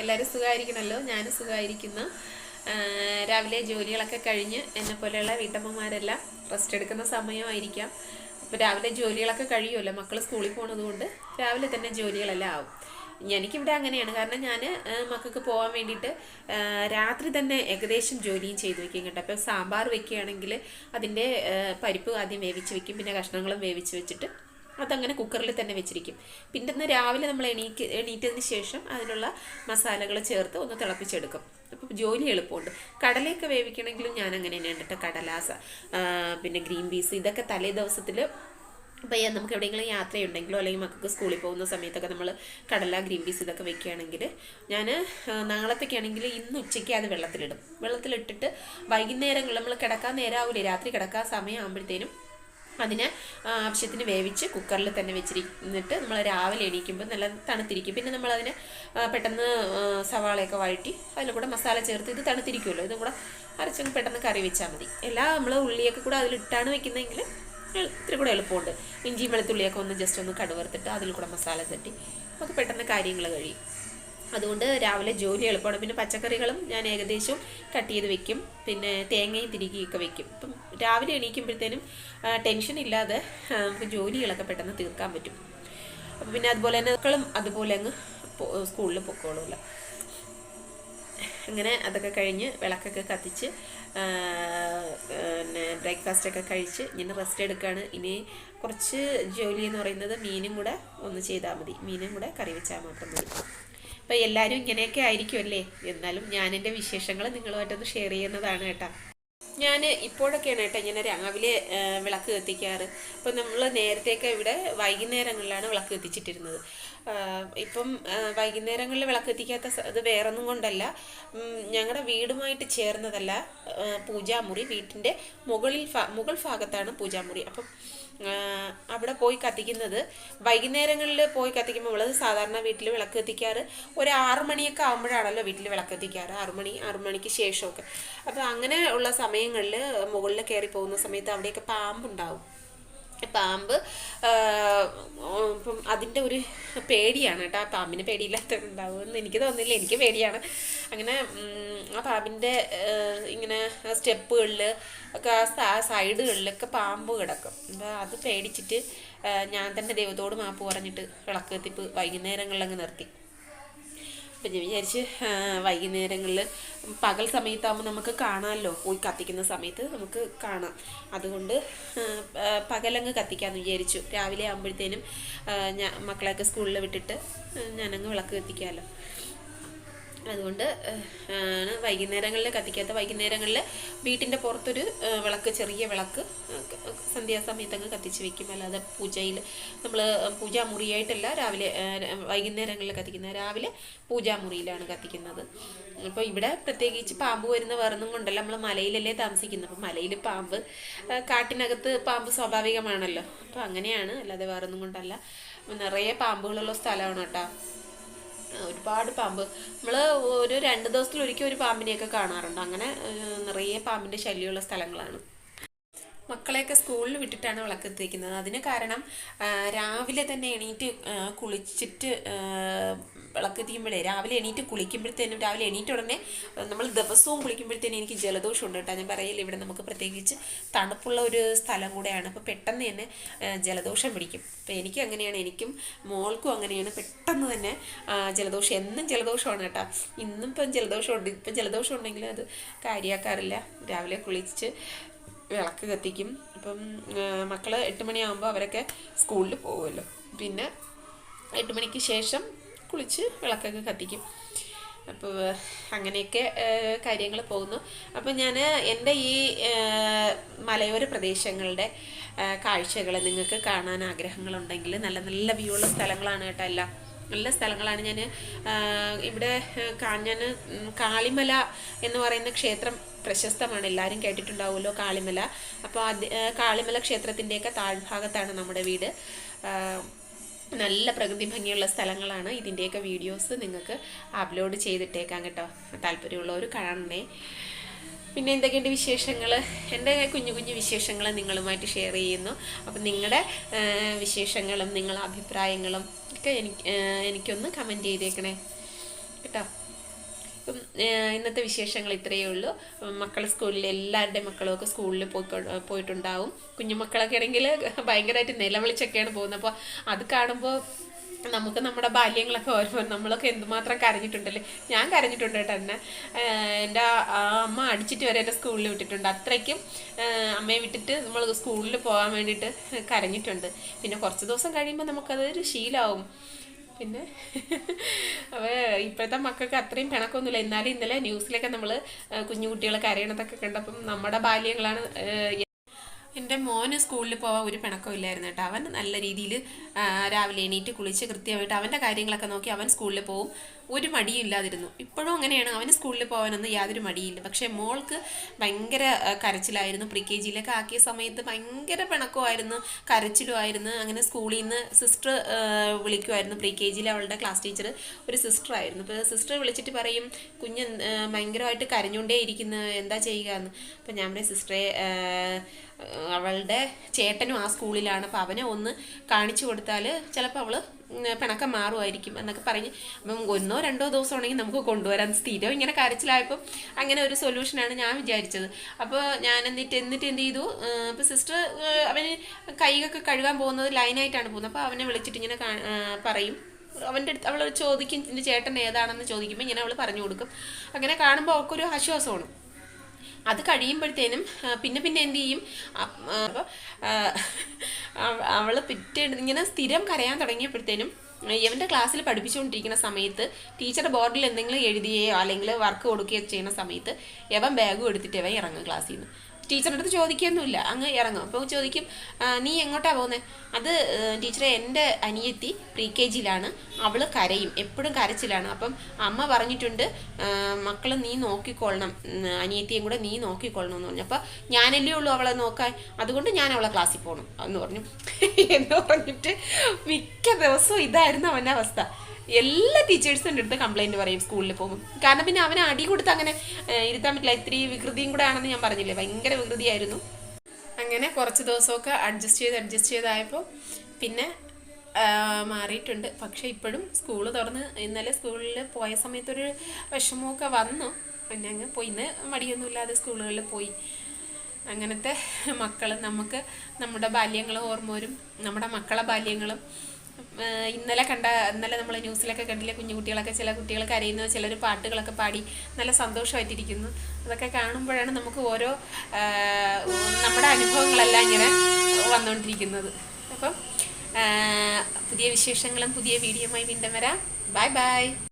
എല്ലാവരും സുഖമായിരിക്കണമല്ലോ ഞാനും സുഖമായിരിക്കുന്നു രാവിലെ ജോലികളൊക്കെ കഴിഞ്ഞ് എന്നെ പോലെയുള്ള വീട്ടമ്മമാരെല്ലാം റെസ്റ്റ് എടുക്കുന്ന സമയമായിരിക്കാം. അപ്പോൾ രാവിലെ ജോലികളൊക്കെ കഴിയുമല്ലോ? മക്കൾ സ്കൂളിൽ പോണത് കൊണ്ട് രാവിലെ തന്നെ ജോലികളെല്ലാം ആവും. എനിക്കിവിടെ അങ്ങനെയാണ്. കാരണം ഞാൻ മക്കൾക്ക് പോകാൻ വേണ്ടിയിട്ട് രാത്രി തന്നെ ഏകദേശം ജോലിയും ചെയ്തു വെക്കും കേട്ടോ. അപ്പോൾ സാമ്പാർ വെക്കുകയാണെങ്കിൽ അതിന്റെ പരിപ്പ് ആദ്യം വേവിച്ച് വെക്കും. പിന്നെ കഷ്ണങ്ങളും വേവിച്ച് വെച്ചിട്ട് അതങ്ങനെ കുക്കറിൽ തന്നെ വെച്ചിരിക്കും. പിറ്റേന്ന് രാവിലെ നമ്മൾ എണീക്ക് എണീറ്റതിന് ശേഷം അതിനുള്ള മസാലകൾ ചേർത്ത് ഒന്ന് തിളപ്പിച്ചെടുക്കും. അപ്പോൾ ജോലി എളുപ്പമുണ്ട്. കടലയൊക്കെ വേവിക്കണമെങ്കിലും ഞാൻ അങ്ങനെ തന്നെയാണ് കേട്ടോ. കടലാസ പിന്നെ ഗ്രീൻ പീസ് ഇതൊക്കെ തലേ ദിവസത്തിൽ അപ്പോൾ നമുക്ക് എവിടെയെങ്കിലും യാത്രയുണ്ടെങ്കിലോ അല്ലെങ്കിൽ മക്കൾക്ക് സ്കൂളിൽ പോകുന്ന സമയത്തൊക്കെ നമ്മൾ കടല ഗ്രീൻ പീസ് ഇതൊക്കെ വെക്കുകയാണെങ്കിൽ ഞാൻ നാളത്തേക്കാണെങ്കിൽ ഇന്ന് ഉച്ചയ്ക്ക് അത് വെള്ളത്തിലിടും. വെള്ളത്തിലിട്ടിട്ട് വൈകുന്നേരങ്ങളിൽ നമ്മൾ കിടക്കാൻ നേരമാവില്ലേ രാത്രി കിടക്കാൻ സമയമാകുമ്പോഴത്തേനും അതിനെ ആവശ്യത്തിന് വേവിച്ച് കുക്കറിൽ തന്നെ വെച്ചിരുന്നിട്ട് നമ്മൾ രാവിലെ എണീക്കുമ്പോൾ നല്ല തണുത്തിരിക്കും. പിന്നെ നമ്മളതിനെ പെട്ടെന്ന് സവാളയൊക്കെ വഴറ്റി അതിൽ കൂടെ മസാല ചേർത്ത് ഇത് തണുത്തിരിക്കുമല്ലോ ഇതും കൂടെ അരച്ചങ്ങ് പെട്ടെന്ന് കറി വെച്ചാൽ മതി. എല്ലാ നമ്മൾ ഉള്ളിയൊക്കെ കൂടെ അതിലിട്ടാണ് വെക്കുന്നതെങ്കിൽ ഇത്തിരി കൂടെ എളുപ്പമുണ്ട്. ഇഞ്ചിയും വെളുത്തുള്ളിയൊക്കെ ഒന്ന് ജസ്റ്റ് ഒന്ന് കടുവർത്തിട്ട് അതിൽ കൂടെ മസാല തട്ടി. നമുക്ക് പെട്ടെന്ന് കാര്യങ്ങൾ കഴിയും. അതുകൊണ്ട് രാവിലെ ജോലി എളുപ്പമാണ്. പിന്നെ പച്ചക്കറികളും ഞാൻ ഏകദേശം കട്ട് ചെയ്ത് വെക്കും. പിന്നെ തേങ്ങയും തിരികെയൊക്കെ വെക്കും. ഇപ്പം രാവിലെ എണീക്കുമ്പോഴത്തേനും ടെൻഷൻ ഇല്ലാതെ നമുക്ക് ജോലികളൊക്കെ പെട്ടെന്ന് തീർക്കാൻ പറ്റും. അപ്പം പിന്നെ അതുപോലെ തന്നെ മക്കളും അതുപോലെ അങ്ങ് സ്കൂളിൽ പൊക്കോളുമല്ലോ. അങ്ങനെ അതൊക്കെ കഴിഞ്ഞ് വിളക്കൊക്കെ കത്തിച്ച് പിന്നെ ബ്രേക്ക്ഫാസ്റ്റൊക്കെ കഴിച്ച് ഇങ്ങനെ റെസ്റ്റ് എടുക്കുകയാണ്. ഇനി കുറച്ച് ജോലി എന്ന് പറയുന്നത് മീനും കൂടെ ഒന്ന് ചെയ്താൽ മതി. മീനും കൂടെ കറി വെച്ചാൽ മാത്രം മതി. അപ്പോൾ എല്ലാവരും ഇങ്ങനെയൊക്കെ ആയിരിക്കുമല്ലേ? എന്നാലും ഞാൻ എന്റെ വിശേഷങ്ങൾ നിങ്ങളുമായിട്ടൊന്ന് ഷെയർ ചെയ്യുന്നതാണ് കേട്ടോ. ഞാൻ ഇപ്പോഴൊക്കെയാണ് കേട്ടോ ഇങ്ങനെ രാവിലെ വിളക്ക് കത്തിക്കാറ്. അപ്പം നമ്മൾ നേരത്തെയൊക്കെ ഇവിടെ വൈകുന്നേരങ്ങളിലാണ് വിളക്ക് കത്തിച്ചിട്ടിരുന്നത്. ഇപ്പം വൈകുന്നേരങ്ങളിൽ വിളക്ക് എത്തിക്കാത്ത സ- ഇത് വേറൊന്നും കൊണ്ടല്ല. ഞങ്ങളുടെ വീടുമായിട്ട് ചേർന്നതല്ല പൂജാമുറി. വീട്ടിന്റെ മുകളിൽ മുകൾ ഭാഗത്താണ് പൂജാമുറി. അപ്പം അവിടെ പോയി കത്തിക്കുന്നത് വൈകുന്നേരങ്ങളിൽ പോയി കത്തിക്കുമ്പോൾ ഉള്ളത് സാധാരണ വീട്ടിൽ വിളക്ക് കത്തിക്കാറ് ഒരു ആറ് മണിയൊക്കെ ആകുമ്പോഴാണല്ലോ വീട്ടിൽ വിളക്ക് മണി ആറ് മണിക്ക് ശേഷമൊക്കെ. അപ്പോൾ അങ്ങനെ ഉള്ള സമയങ്ങളിൽ മുകളിൽ കയറി പോകുന്ന സമയത്ത് അവിടെയൊക്കെ പാമ്പുണ്ടാവും. പാമ്പ്. ഇപ്പം അതിന്റെ ഒരു പേടിയാണ് കേട്ടോ. ആ പാമ്പിന് പേടിയില്ലാത്തവരുണ്ടാവുമെന്ന് എനിക്ക് തോന്നുന്നില്ല. എനിക്ക് പേടിയാണ്. അങ്ങനെ ആ പാമ്പിന്റെ ഇങ്ങനെ സ്റ്റെപ്പുകളിൽ ഒക്കെ ആ സൈഡുകളിലൊക്കെ പാമ്പ് കിടക്കും. അപ്പോൾ അത് പേടിച്ചിട്ട് ഞാൻ തന്നെ ദൈവത്തോട് മാപ്പ് പറഞ്ഞിട്ട് വിളക്ക് കത്തിപ്പ് വൈകുന്നേരങ്ങളിലങ്ങ് നിർത്തി. ഞാൻ വിചാരിച്ച് വൈകുന്നേരങ്ങളിൽ പകൽ സമയത്താകുമ്പോൾ നമുക്ക് കാണാമല്ലോ പോയി കത്തിക്കുന്ന സമയത്ത് നമുക്ക് കാണാം. അതുകൊണ്ട് പകലങ്ങ് കത്തിക്കാമെന്ന് വിചാരിച്ചു. രാവിലെ ആകുമ്പോഴത്തേനും ഞാൻ മക്കളെയൊക്കെ സ്കൂളിൽ വിട്ടിട്ട് ഞാനങ്ങ് വിളക്ക് കത്തിക്കാമല്ലോ അതുകൊണ്ട് ആണ് വൈകുന്നേരങ്ങളിൽ കത്തിക്കാത്ത വൈകുന്നേരങ്ങളിൽ വീട്ടിന്റെ പുറത്തൊരു വിളക്ക് ചെറിയ വിളക്ക് ഏഹ്, ക- സന്ധ്യാസമയത്ത് അങ്ങ് കത്തിച്ച് വെക്കും. അല്ലാതെ പൂജയിൽ നമ്മൾ പൂജാമുറിയായിട്ടല്ല രാവിലെ വൈകുന്നേരങ്ങളിൽ കത്തിക്കുന്നത് രാവിലെ പൂജാമുറിയിലാണ് കത്തിക്കുന്നത്. അപ്പോൾ ഇവിടെ പ്രത്യേകിച്ച് പാമ്പ് വരുന്ന വേറൊന്നും കൊണ്ടല്ല. നമ്മൾ മലയിലല്ലേ താമസിക്കുന്നത്. അപ്പോൾ മലയിൽ പാമ്പ് കാട്ടിനകത്ത് പാമ്പ് സ്വാഭാവികമാണല്ലോ. അപ്പോൾ അങ്ങനെയാണ്. അല്ലാതെ വേറൊന്നും കൊണ്ടല്ല. നിറയെ പാമ്പുകളുള്ള സ്ഥലമാണ് കേട്ടോ. ഒരുപാട് പാമ്പ്. നമ്മൾ ഒരു രണ്ട് ദിവസത്തിലൊരിക്കൽ ഒരു പാമ്പിനെയൊക്കെ കാണാറുണ്ട്. അങ്ങനെ നിറയെ പാമ്പിന്റെ ശല്യമുള്ള സ്ഥലങ്ങളാണ്. മക്കളെയൊക്കെ സ്കൂളിൽ വിട്ടിട്ടാണ് വിളക്ക് എത്തിക്കുന്നത് അതിന് കാരണം രാവിലെ തന്നെ എണീറ്റ് കുളിച്ചിട്ട് ആ, വിളക്ക് തീയുമ്പോഴേ രാവിലെ എണീറ്റ് കുളിക്കുമ്പോഴത്തേനും രാവിലെ എണീറ്റ് ഉടനെ നമ്മൾ ദിവസവും കുളിക്കുമ്പോഴത്തേനും എനിക്ക് ജലദോഷം ഉണ്ട് കേട്ടോ. ഞാൻ പറയില്ല ഇവിടെ നമുക്ക് പ്രത്യേകിച്ച് തണുപ്പുള്ള ഒരു സ്ഥലം കൂടെയാണ്. അപ്പോൾ പെട്ടെന്ന് തന്നെ ജലദോഷം പിടിക്കും. അപ്പോൾ എനിക്ക് അങ്ങനെയാണ്. എനിക്കും മോൾക്കും അങ്ങനെയാണ്. പെട്ടെന്ന് തന്നെ ജലദോഷം. എന്നും ജലദോഷമാണ് കേട്ടോ. ഇന്നും ഇപ്പം ജലദോഷമുണ്ട്. ഇപ്പം ജലദോഷം ഉണ്ടെങ്കിലും അത് കാര്യമാക്കാറില്ല. രാവിലെ കുളിച്ച് വിളക്ക് കത്തിക്കും. അപ്പം മക്കൾ എട്ട് മണിയാകുമ്പോൾ അവരൊക്കെ സ്കൂളിൽ പോകുമല്ലോ പിന്നെ എട്ട് മണിക്ക് ശേഷം കുളിച്ച് വിളക്കൊക്കെ കത്തിക്കും. അപ്പോൾ അങ്ങനെയൊക്കെ കാര്യങ്ങൾ പോകുന്നു. അപ്പം ഞാൻ എന്റെ ഈ മലയോര പ്രദേശങ്ങളുടെ കാഴ്ചകൾ നിങ്ങൾക്ക് കാണാൻ ആഗ്രഹങ്ങളുണ്ടെങ്കിൽ നല്ല നല്ല വ്യൂ ഉള്ള സ്ഥലങ്ങളാണ് കേട്ടോ എല്ലാം. നല്ല സ്ഥലങ്ങളാണ് ഞാൻ ഇവിടെ ഞാൻ കാളിമല എന്ന് പറയുന്ന ക്ഷേത്രം പ്രശസ്തമാണ്. എല്ലാവരും കേട്ടിട്ടുണ്ടാവുമല്ലോ കാളിമല. അപ്പോൾ അത് കാളിമല ക്ഷേത്രത്തിന്റെയൊക്കെ താഴ്ഭാഗത്താണ് നമ്മുടെ വീട്. നല്ല പ്രകൃതി ഭംഗിയുള്ള സ്ഥലങ്ങളാണ്. ഇതിന്റെയൊക്കെ വീഡിയോസ് നിങ്ങൾക്ക് അപ്ലോഡ് ചെയ്തിട്ടേക്കാം കേട്ടോ. താല്പര്യമുള്ളവർ കാണണേ. പിന്നെ എന്തൊക്കെയുണ്ട് വിശേഷങ്ങൾ എന്റെ കുഞ്ഞു കുഞ്ഞു വിശേഷങ്ങൾ നിങ്ങളുമായിട്ട് ഷെയർ ചെയ്യുന്നു. അപ്പം നിങ്ങളുടെ വിശേഷങ്ങളും നിങ്ങളുടെ അഭിപ്രായങ്ങളും ഒക്കെ എനിക്ക് എനിക്കൊന്ന് കമന്റ് ചെയ്തേക്കണേ. കേട്ടോ? ഇന്നത്തെ വിശേഷങ്ങൾ ഇത്രയേ ഉള്ളൂ. മക്കളെ സ്കൂളിൽ എല്ലാവരുടെയും മക്കളും ഒക്കെ സ്കൂളിൽ പോയി പോയിട്ടുണ്ടാവും. കുഞ്ഞുമക്കളൊക്കെ ആണെങ്കിൽ ഭയങ്കരമായിട്ട് നിലവിളിച്ചൊക്കെയാണ് പോകുന്നത്. അപ്പോൾ അത് കാണുമ്പോൾ നമുക്ക് നമ്മുടെ ബാല്യങ്ങളൊക്കെ വരും. നമ്മളൊക്കെ എന്തുമാത്രം കരഞ്ഞിട്ടുണ്ടല്ലേ? ഞാൻ കരഞ്ഞിട്ടുണ്ട് കേട്ടോ എന്നെ. എന്റെ അമ്മ അടിച്ചിട്ട് വരെ എന്നെ സ്കൂളിൽ വിട്ടിട്ടുണ്ട്. അത്രയ്ക്കും അമ്മയെ വിട്ടിട്ട് നമ്മൾ സ്കൂളിൽ പോകാൻ വേണ്ടിയിട്ട് കരഞ്ഞിട്ടുണ്ട്. പിന്നെ കുറച്ച് ദിവസം കഴിയുമ്പോൾ നമുക്കതൊരു ശീലമാവും പിന്നെ അപ്പോൾ ഇപ്പോഴത്തെ മക്കൾക്ക് അത്രയും പിണക്കൊന്നുമില്ല എന്നാലും ഇന്നലെ ന്യൂസിലൊക്കെ നമ്മൾ കുഞ്ഞു കുട്ടികളെ കരയണതൊക്കെ കണ്ടപ്പം നമ്മുടെ ബാല്യങ്ങളാണ് എന്റെ മോന് സ്കൂളിൽ പോകാൻ ഒരു പിണക്കം ഇല്ലായിരുന്നു കേട്ടോ. അവൻ നല്ല രീതിയിൽ രാവിലെ എണീറ്റ് കുളിച്ച് കൃത്യമായിട്ട് അവന്റെ കാര്യങ്ങളൊക്കെ നോക്കി അവൻ സ്കൂളിൽ പോകും ഒരു മടിയും ഇല്ലാതിരുന്നു ഇപ്പോഴും അങ്ങനെയാണ്. അവന് സ്കൂളിൽ പോകാനൊന്നും യാതൊരു മടിയില്ല. പക്ഷേ മോൾക്ക് ഭയങ്കര കരച്ചിലായിരുന്നു. പ്രീ കെ ജിയിലൊക്കെ ആക്കിയ സമയത്ത് ഭയങ്കര പിണക്കമായിരുന്നു. കരച്ചിലുമായിരുന്നു. അങ്ങനെ സ്കൂളിൽ നിന്ന് സിസ്റ്റർ വിളിക്കുമായിരുന്നു. പ്രീ കെ ജിയിൽ അവളുടെ ക്ലാസ് ടീച്ചർ ഒരു സിസ്റ്റർ ആയിരുന്നു. അപ്പോൾ സിസ്റ്റർ വിളിച്ചിട്ട് പറയും കുഞ്ഞ് ഭയങ്കരമായിട്ട് കരഞ്ഞുകൊണ്ടേ ഇരിക്കുന്നു. എന്താ ചെയ്യുക എന്ന് അപ്പം ഞാൻ പറയും സിസ്റ്ററെ അവളുടെ ചേട്ടനും ആ സ്കൂളിലാണ്. അപ്പോൾ അവനെ ഒന്ന് കാണിച്ചു കൊടുത്താൽ ചിലപ്പോൾ അവൾ പിണക്കം മാറുമായിരിക്കും എന്നൊക്കെ പറഞ്ഞ് അപ്പം ഒന്നോ രണ്ടോ ദിവസം ആണെങ്കിൽ നമുക്ക് കൊണ്ടുവരാൻ സ്ഥിരം ഇങ്ങനെ കരച്ചിലായപ്പോൾ അങ്ങനെ ഒരു സൊല്യൂഷനാണ് ഞാൻ വിചാരിച്ചത്. അപ്പോൾ ഞാൻ എന്നിട്ട് എന്നിട്ട് എന്ത് ചെയ്തു? അപ്പോൾ സിസ്റ്റർ അവന് കൈകൊക്കെ കഴുകാൻ പോകുന്നത് ലൈനായിട്ടാണ് പോകുന്നത്. അപ്പോൾ അവനെ വിളിച്ചിട്ട് ഇങ്ങനെ പറയും. അവന്റെ അടുത്ത് അവൾ ചോദിക്കും ചേട്ടൻ ഏതാണെന്ന് ചോദിക്കുമ്പോൾ ഇങ്ങനെ അവൾ പറഞ്ഞു കൊടുക്കും. അങ്ങനെ കാണുമ്പോൾ അവൾക്കൊരു ആശ്വാസമാണ്. അത് കഴിയുമ്പോഴത്തേനും പിന്നെ പിന്നെ എന്ത് ചെയ്യും? അപ്പോൾ അവൾ പിറ്റേ ഇങ്ങനെ സ്ഥിരം കരയാൻ തുടങ്ങിയപ്പോഴത്തേനും ഇവന്റെ ക്ലാസ്സിൽ പഠിപ്പിച്ചുകൊണ്ടിരിക്കുന്ന സമയത്ത് ടീച്ചറുടെ ബോർഡിൽ എന്തെങ്കിലും എഴുതിയോ അല്ലെങ്കിൽ വർക്ക് കൊടുക്കുകയോ ചെയ്യുന്ന സമയത്ത് യവൻ ബാഗും എടുത്തിട്ട് അവൻ ഇറങ്ങും ക്ലാസ്സിൽ നിന്ന് ടീച്ചറിന്റെ അടുത്ത് ചോദിക്കുകയൊന്നുമില്ല അങ്ങ് ഇറങ്ങും. അപ്പോൾ ചോദിക്കും നീ എങ്ങോട്ടാണ് പോകുന്നത് അത് ടീച്ചറെ എന്റെ അനിയത്തി പ്രീ കെ ജിയിലാണ്. അവൾ കരയും. എപ്പോഴും കരച്ചിലാണ്. അപ്പം അമ്മ പറഞ്ഞിട്ടുണ്ട് മക്കൾ നീ നോക്കിക്കൊള്ളണം. അനിയത്തിയും കൂടെ നീ നോക്കിക്കൊള്ളണം എന്ന് പറഞ്ഞു. അപ്പോൾ ഞാനല്ലേ ഉള്ളൂ അവളെ നോക്കാൻ. അതുകൊണ്ട് ഞാൻ അവളെ ക്ലാസ്സിൽ പോകണം എന്ന് പറഞ്ഞു. എന്ന് പറഞ്ഞിട്ട് മിക്ക ദിവസവും ഇതായിരുന്നു അവന്റെ അവസ്ഥ. എല്ലാ ടീച്ചേഴ്സിന്റെ അടുത്ത് കംപ്ലൈന്റ് പറയും സ്കൂളിൽ പോകും. കാരണം പിന്നെ അവനെ അടി കൊടുത്ത് അങ്ങനെ ഇരുത്താൻ പറ്റില്ല. ഇത്തിരി വികൃതിയും കൂടെ ആണെന്ന് ഞാൻ പറഞ്ഞില്ലേ? ഭയങ്കര വികൃതിയായിരുന്നു. അങ്ങനെ കുറച്ച് ദിവസമൊക്കെ അഡ്ജസ്റ്റ് ചെയ്ത് അഡ്ജസ്റ്റ് ചെയ്തായപ്പോൾ പിന്നെ മാറിയിട്ടുണ്ട്. പക്ഷേ ഇപ്പോഴും സ്കൂൾ തുറന്ന് ഇന്നലെ സ്കൂളിൽ പോയ സമയത്തൊരു വിഷമമൊക്കെ വന്നു. പിന്നെ അങ്ങ് പോയി. ഇന്ന് മടിയൊന്നുമില്ലാതെ സ്കൂളുകളിൽ പോയി. അങ്ങനത്തെ മക്കൾ നമുക്ക് നമ്മുടെ ബാല്യങ്ങളും ഓർമ്മ വരും. നമ്മുടെ മക്കളെ ബാല്യങ്ങളും ഇന്നലെ കണ്ട ഇന്നലെ നമ്മൾ ന്യൂസിലൊക്കെ കണ്ടില്ലേ കുഞ്ഞു കുട്ടികളൊക്കെ ചില കുട്ടികൾ കരയുന്നു ചിലർ പാട്ടുകളൊക്കെ പാടി നല്ല സന്തോഷമായിട്ടിരിക്കുന്നു. അതൊക്കെ കാണുമ്പോഴാണ് നമുക്ക് ഓരോ നമ്മുടെ അനുഭവങ്ങളെല്ലാം ഇങ്ങനെ വന്നുകൊണ്ടിരിക്കുന്നത് അപ്പം പുതിയ വിശേഷങ്ങളും പുതിയ വീഡിയോയുമായി വീണ്ടും വരാം. Bye bye.